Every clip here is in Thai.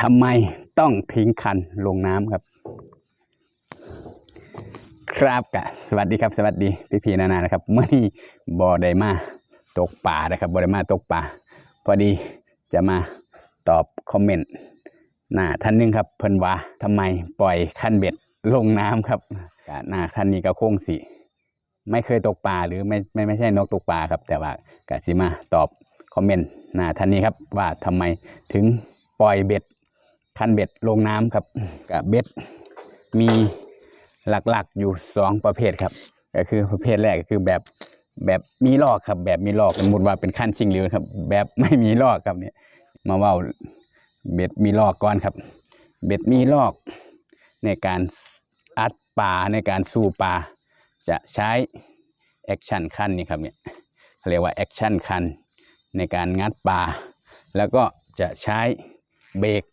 ทำไมต้องทิ้งคันลงน้ำครับ ครับกะสวัสดีครับ สวัสดีพี่พีนานานะครับเมื่อนี้บอไดมาตกป่านะครับบอไดมาตกป่า พอดีจะมาตอบคอมเมนต์หน้าท่านหนึงครับเพิ่นว่าทำไมปล่อยคันเบ็ดลงน้ำครับกะหน้าท่านนี้ก็คงสิไม่เคยตกปลาหรือไม่ไม่ไม่ใช่นกตกปลาครับ แต่ว่ากะสิมาตอบคอมเมนต์หน้าท่านนี้ครับว่าทำไมถึง ปล่อยเบ็ดคันเบ็ดลงน้ำครับกับเบ็ดมีหลักๆอยู่สองประเภทครับ ก็คือประเภทแรกก็คือแบบแบบมีลอกครับ แบบมีลอกสมมติว่าเป็นขั้นชิงหรือครับ แบบไม่มีลอกครับเนี่ยมาว่าเบ็ดมีลอกก่อนครับ เบ็ดมีลอกในการอัดปลาในการสู้ปลาจะใช้แอคชั่นคันนี่ครับเนี่ยเรียกว่าแอคชั่นคันในการงัดปลาแล้วก็จะใช้ เบรก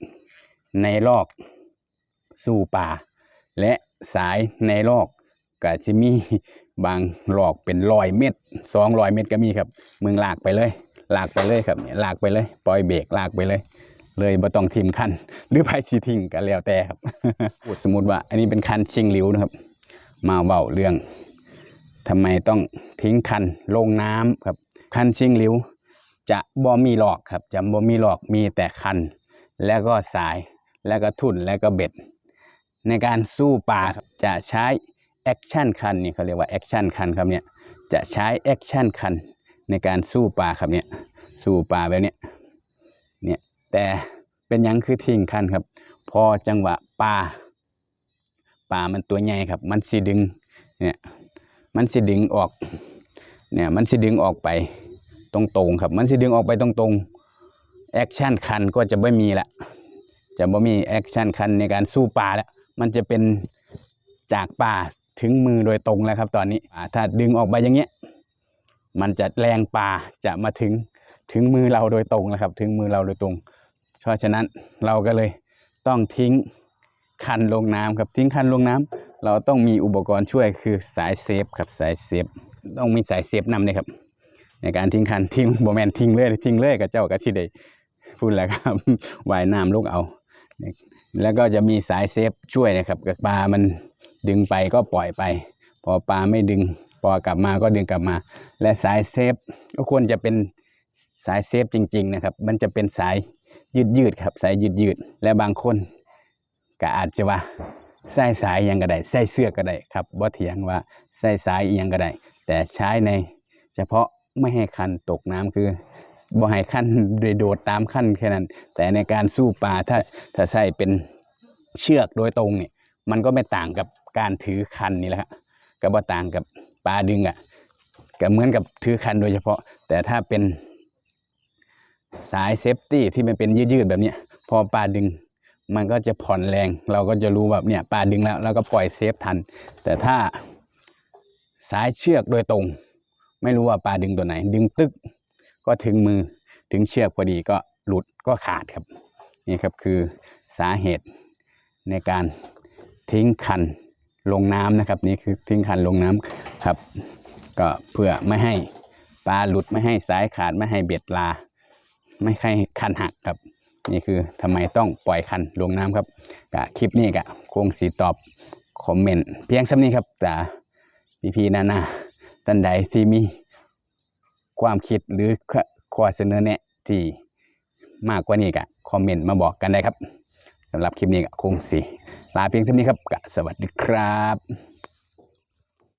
ในลอกสู่ปลาและสายในลอกก็จะมีบางหลอกเป็นรอยเม็ดสองรอยเม็ดก็มีครับมึงลากไปเลย ลากไปเลยครับเนี่ยลากไปเลยปล่อยเบรกลากไปเลย เลยบ่ต้องทิมคันหรือไผสิทิ้งก็แล้วแต่ครับพูดสมมติว่า อันนี้เป็นคันชิงหลิวนะครับ มาเว้าเรื่องทำไมต้องทิ้งคันลงน้ำครับคันชิงหลิว จะบ่มีหลอกครับจะบ่มีหลอกมีแต่คัน แล้วก็สายแล้วก็ทุ่นแล้วก็เบ็ด ในการสู้ปลาจะใช้แอคชั่นคันนี่เขาเรียกว่าแอคชั่นคันครับเนี่ยจะใช้แอคชั่นคันในการสู้ปลาครับเนี่ยสู้ปลาแบบเนี้ยเนี่ยแต่เป็นยังคือทิ้งคันครับ พอจังหวะปลาปลามันตัวใหญ่ครับ มันสิดึงเนี่ยมันสิดึงออกเนี่ยมันสิดึงออกไปตรงๆครับ มันสิดึงออกไปตรงๆ แอคชั่นคันก็จะไม่มีละจะบ่มีแอคชั่นคันในการสู้ปลาแล้ว มันจะเป็นจากป่าถึงมือโดยตรงแล้วครับ ตอนนี้ถ้าดึงออกไปอย่างเงี้ย มันจะแรงปลาจะมาถึงถึงมือเราโดยตรงแล้วครับ ถึงมือเราโดยตรง เพราะฉะนั้นเราก็เลยต้องทิ้งคันลงน้ำครับทิ้งคันลงน้ำเราต้องมีอุปกรณ์ช่วยคือสายเซฟครับสายเซฟต้องมีสายเซฟนำเลยครับ ในการทิ้งคันทิ้งโบแมนทิ้งเลยทิ้งเลยกับเจ้ากับชิเด พูดแล้วครับว่ายน้ำลูกเอา แล้วก็จะมีสายเซฟช่วยนะครับปลามันดึงไปก็ปล่อยไป พอปลาไม่ดึง พอกลับมาก็ดึงกลับมา และสายเซฟก็ควรจะเป็นสายเซฟจริง ๆ นะครับ มันจะเป็นสายยืดยืดๆครับ สายยืดยืดๆและบางคนก็อาจจะว่าใส่สายยังก็ได้ใส่เสื้อก็ได้ครับบ่เถียงว่าใส่สายยังก็ได้แต่ใช้ในเฉพาะไม่ให้คันตกน้ำคือ บ่ให้คันโดยโดดตามคันแค่นั้น แต่ในการสู้ปลาถ้าถ้าใส่เป็นเชือกโดยตรงเนี่ย มันก็ไม่ต่างกับการถือคันนี่แหละครับก็บ่ต่างกับปลาดึงอะก็เหมือนกับถือคันโดยเฉพาะ แต่ถ้าเป็นสายเซฟตี้ที่มันเป็นยืดๆแบบนี้พอปลาดึงมันก็จะผ่อนแรง เราก็จะรู้แบบเนี่ยปลาดึงแล้วเราก็ปล่อยเซฟทัน แต่ถ้าสายเชือกโดยตรง ไม่รู้ว่าปลาดึงตัวไหน ดึงตึก ก็ถึงมือถึงเชือกพอดีก็หลุดก็ขาดครับนี่ครับคือสาเหตุในการทิ้งคันลงน้ำนะครับ นี่คือทิ้งคันลงน้ำครับ ก็เพื่อไม่ให้ปลาหลุดไม่ให้สายขาดไม่ให้เบ็ดลา ไม่ให้คันหักครับ นี่คือทำไมต้องปล่อยคันลงน้ำครับกะคลิปนี้กะคงสีตอบคอมเมนต์เพียงสันี้ครับแต่พี่พีนานาท่านใดที่มี ความคิดหรือข้อเสนอแนะที่มากกว่านี้ก็คอมเมนต์มาบอกกันได้ครับสำหรับคลิปนี้ก็คงสิลาเพียงเท่านี้ครับสวัสดีครับ